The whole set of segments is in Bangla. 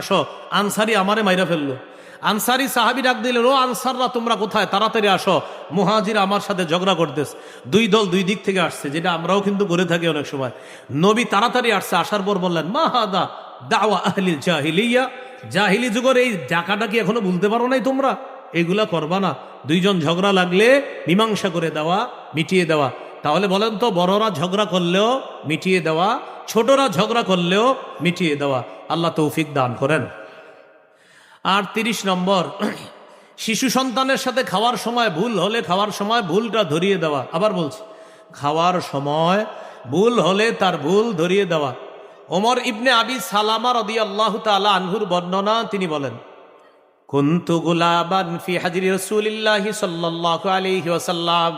আসো, আনসারি আমারে মাইরা ফেলল। আনসারি সাহাবি ডাক দিলেন, ও আনসাররা, তোমরা কোথায়? তাড়াতাড়ি আসো। মুহাজির আমার সাথে ঝগড়া করতেস দুই দল দুই দিক থেকে আসছে, যেটা আমরাও কিন্তু করে থাকি অনেক সময়। নবী তাড়াতাড়ি আসছে, আসার পর বললেন মা হাদা দাওয়া আহলিল জাহিলিয়া। জাহিলি যুগের এই ডাকাটা কি এখনও বলতে পারো নাই তোমরা? এগুলা করবা না। দুইজন ঝগড়া লাগলে মীমাংসা করে দেওয়া, মিটিয়ে দেওয়া। তাহলে বলেন তো, বড়রা ঝগড়া করলেও মিটিয়ে দেওয়া ছোটরা ঝগড়া করলেও মিটিয়ে দেওয়া আল্লাহ তৌফিক দান করেন। আর তিরিশ নম্বর, শিশু সন্তানের সাথে খাওয়ার সময় ভুল হলে খাওয়ার সময় ভুলটা ধরিয়ে দেওয়া। আবার বলছি, খাওয়ার সময় ভুল হলে তার ভুল ধরিয়ে দেওয়া। ওমর ইবনে আবি সালামা রদি আল্লাহ তালা আনহুর বর্ণনা তিনি বলেন, কুন্তু গুলাবান ফি হাজিরি রসুলিল্লাহি সাল্লাল্লাহু আলাইহি ওয়াসাল্লাম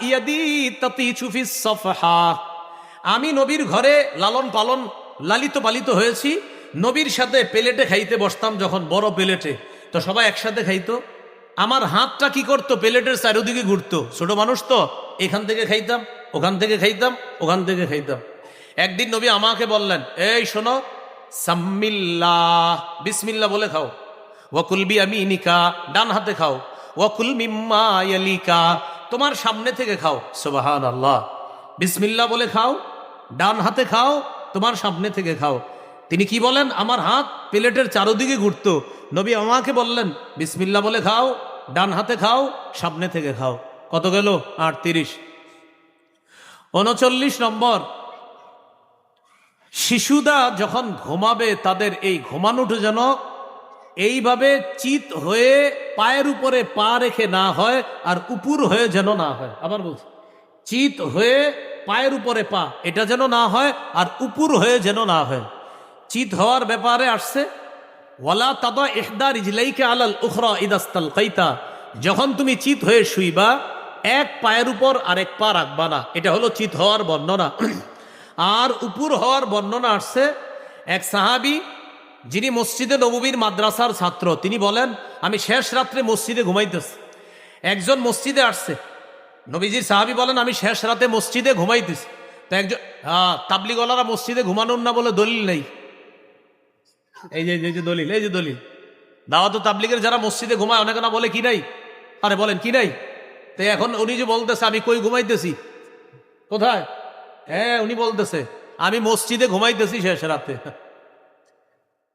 ইয়াদি তাতিচু ফিস সাফহা। আমি নবীর ঘরে লালন পালন লালিত পালিত হয়েছি, নবীর সাথে প্লেটে খাইতে বসতাম যখন বড় প্লেটে। তো সবাই একসাথে খাইতো। আমার হাতটা কি করতো? প্লেটের চারিদিকে ঘুরতো। ছোট মানুষ তো, এখান থেকে খাইতাম, ওখান থেকে খাইতাম, ওখান থেকে খাইতাম। একদিন নবী আমাকে বললেন, এই শোনো সাম্মিল্লা বিসমিল্লা বলে খাও। ওয়াকুল বি আমি ইনিকা ডান হাতে খাও। ওয়াকুল মিম্মা ইয়ালিকা, তোমার সামনে থেকে খাও। সুবাহান আল্লাহ বিসমিল্লা বলে খাও। ডান হাতে খাও, তোমার সামনে থেকে খাও। তিনি কি বলেন? আমার হাত প্লেটের চারোদিকে ঘুরত। নবী আমাকে বললেন বিসমিল্লা বলে খাও, ডান হাতে খাও, সামনে থেকে খাও। কত গেল? আট তিরিশ উনচল্লিশ নম্বর। শিশুদা যখন ঘুমাবে, তাদের এই ঘুমানোটা যেন এইভাবে চিত হয়ে পায়ের উপরে পা রেখে না হয়, আর উপুর হয়ে যেন না হয়। আবার বলছি, চিত হয়ে পায়ের উপরে পা, এটা যেন না হয় আর উপুর হয়ে যেন না হয়। চিত হওয়ার ব্যাপারে আসছে, ওয়ালা তাদা ইহদার ইজলাইকে আলাল উখরা ইদাস্তাল কাইতা যখন তুমি চিত হয়ে শুইবা, এক পায়ের উপর আরেক পা রাখবা না। এটা হলো চিত হওয়ার বর্ণনা। আর উপর হওয়ার বর্ণনা আসছে, এক সাহাবি, যিনি মসজিদে নববীর মাদ্রাসার ছাত্র, তিনি বলেন, আমি শেষ রাত্রে মসজিদে ঘুমাইতেছি। একজন মসজিদে আসছে নবীজি সাহাবি বলেন, আমি শেষ রাতে মসজিদে ঘুমাইতেছি। তো একজন হ্যাঁ তাবলিগলারা মসজিদে ঘুমানোর না বলে দলিল নেই। এই যে এই যে দলিল, এই যে দলিল। দাওয়াত তাবলিগের যারা মসজিদে ঘুমায়, অনেকে না বলে কি নাই? আরে বলেন কি নাই? তো এখন উনি যে বলতেছে, আমি কই ঘুমাইতেছি? কোথায়? হ্যাঁ উনি বলতেছে, আমি মসজিদে ঘুমাইতেছি শেষ রাতে।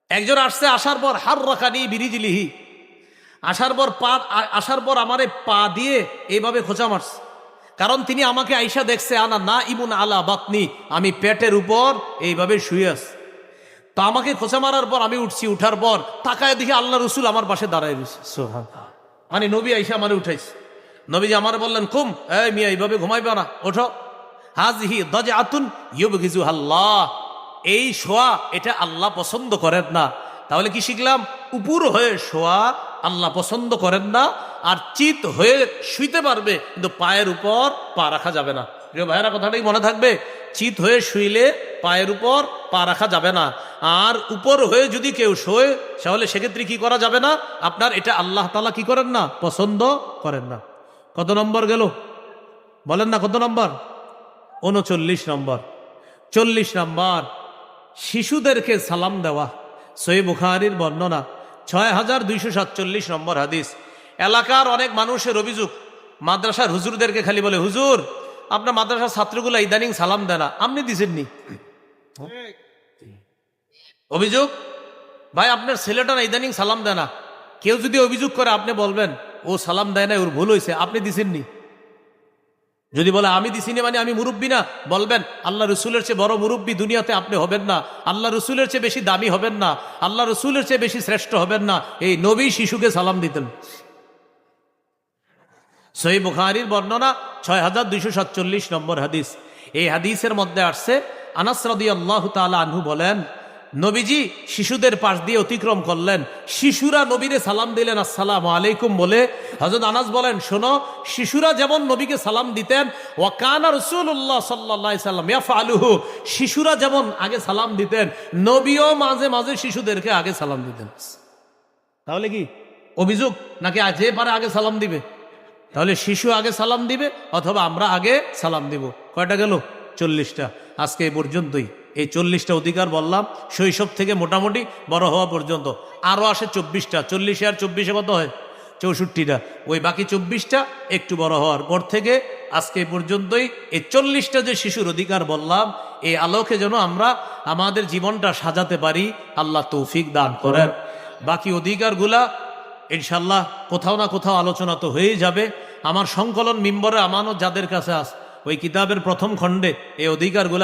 একজন আসছে, আসার পর হার রাখানি বিরিজিলিহি। আসার পর পা আসার পর আমারে পা দিয়ে এইভাবে খোঁচা মারছে। কারণ তিনি আমাকে আইসা দেখছে আনা না ইমুন আলা বাতনি আমি পেটের উপর এইভাবে শুয়ে আছি। তো আমাকে খোঁচা মারার পর আমি উঠছি উঠার পর তাকায় দেখি আল্লাহ রসুল আমার পাশে দাঁড়ায় রয়েছে। মানে নবী আইসা আমার উঠাইছে। নবীজি আমার বললেন কুম এই মিয়া এইভাবে ঘুমাইবে না ওঠো। হাজহি দজে আতুন ইউব কিছু আল্লাহ এই শোয়া এটা আল্লাহ পছন্দ করেন না। তাহলে কি শিখলাম? উপর হয়ে শোয়া আল্লাহ পছন্দ করেন না, আর চিত হয়ে শুইতে পারবে, কিন্তু পায়ের উপর পা রাখা যাবে না। প্রিয় ভাইয়েরা, কথাটাই মনে থাকবে, চিত হয়ে শুইলে পায়ের উপর পা রাখা যাবে না। আর উপর হয়ে যদি কেউ শোয়, তাহলে সেক্ষেত্রে কি করা যাবে না? আপনার এটা আল্লাহ তালা কি করেন না? পছন্দ করেন না। কত নম্বর গেল? বলেন না কত নম্বর? উনচল্লিশ নম্বর। চল্লিশ নম্বর, শিশুদেরকে সালাম দেওয়া। সই বুখারির বর্ণনা ছয় হাজার দুইশো সাতচল্লিশ নম্বর হাদিস। এলাকার অনেক মানুষের অভিযোগ, মাদ্রাসার হুজুরদেরকে খালি বলে, হুজুর, আপনার মাদ্রাসার ছাত্রগুলো ইদানিং সালাম দেয় না, আপনি দিছেননি? অভিযোগ, ভাই, আপনার ছেলেটা না ইদানিং সালাম দেয় না। কেউ যদি অভিযোগ করে, আপনি বলবেন, ও সালাম দেয় না ওর ভুল হয়েছে আপনি দিছেননি? যদি বলে, আমি দিছিনি মানে আমি মুরব্বী না, বলবেন, আল্লাহ রসুলের চেয়ে বড় মুরব্বী দুনিয়াতে আপনি হবেন না। আল্লাহ রসুলের চেয়ে বেশি দামি হবেন না। আল্লাহ রসুলের চেয়ে বেশি শ্রেষ্ঠ হবেন না। এই নবী শিশুকে সালাম দিতেন। সহি বুখারির বর্ণনা ছয় হাজার দুইশো সাতচল্লিশ নম্বর হাদিস। এই হাদিসের মধ্যে আসছে, আনাস রদি আল্লাহ তালা আনহু বলেন নবীজি শিশুদের পাশ দিয়ে অতিক্রম করলেন। শিশুরা নবীরে সালাম দিলেন, আসসালাম আলাইকুম বলে হজরত আনাস বলেন, শোনো, শিশুরা যেমন নবীকে সালাম দিতেন ওয়াকানা রসুল্লাহ সাল্লাহ সাল্লাম ইয়াফ আলুহু শিশুরা যেমন আগে সালাম দিতেন, নবীও মাঝে মাঝে শিশুদেরকে আগে সালাম দিতেন। তাহলে কি? অভিযোগ? নাকি যে পারে আগে সালাম দিবে? তাহলে শিশু আগে সালাম দিবে, অথবা আমরা আগে সালাম দিব? কয়টা গেল? চল্লিশটা। আজকে এই পর্যন্তই। এই চল্লিশটা অধিকার বললাম, শৈশব থেকে মোটামুটি বড় হওয়া পর্যন্ত। আরও আসে চব্বিশটা, চল্লিশে আর চব্বিশে কত হয়? চৌষট্টিটা। ওই বাকি চব্বিশটা একটু বড় হওয়ার পর থেকে আজকে পর্যন্তই। এই চল্লিশটা যে শিশুর অধিকার বললাম, এই আলোকে যেন আমরা আমাদের জীবনটা সাজাতে পারি, আল্লাহ তৌফিক দান করেন। বাকি অধিকারগুলা ইনশাল্লাহ কোথাও না কোথাও আলোচনা তো হয়েই যাবে। আমার সংকলন মিম্বরে আমানত যাদের কাছে আস, ওই কিতাবের প্রথম খণ্ডে এই অধিকারগুলা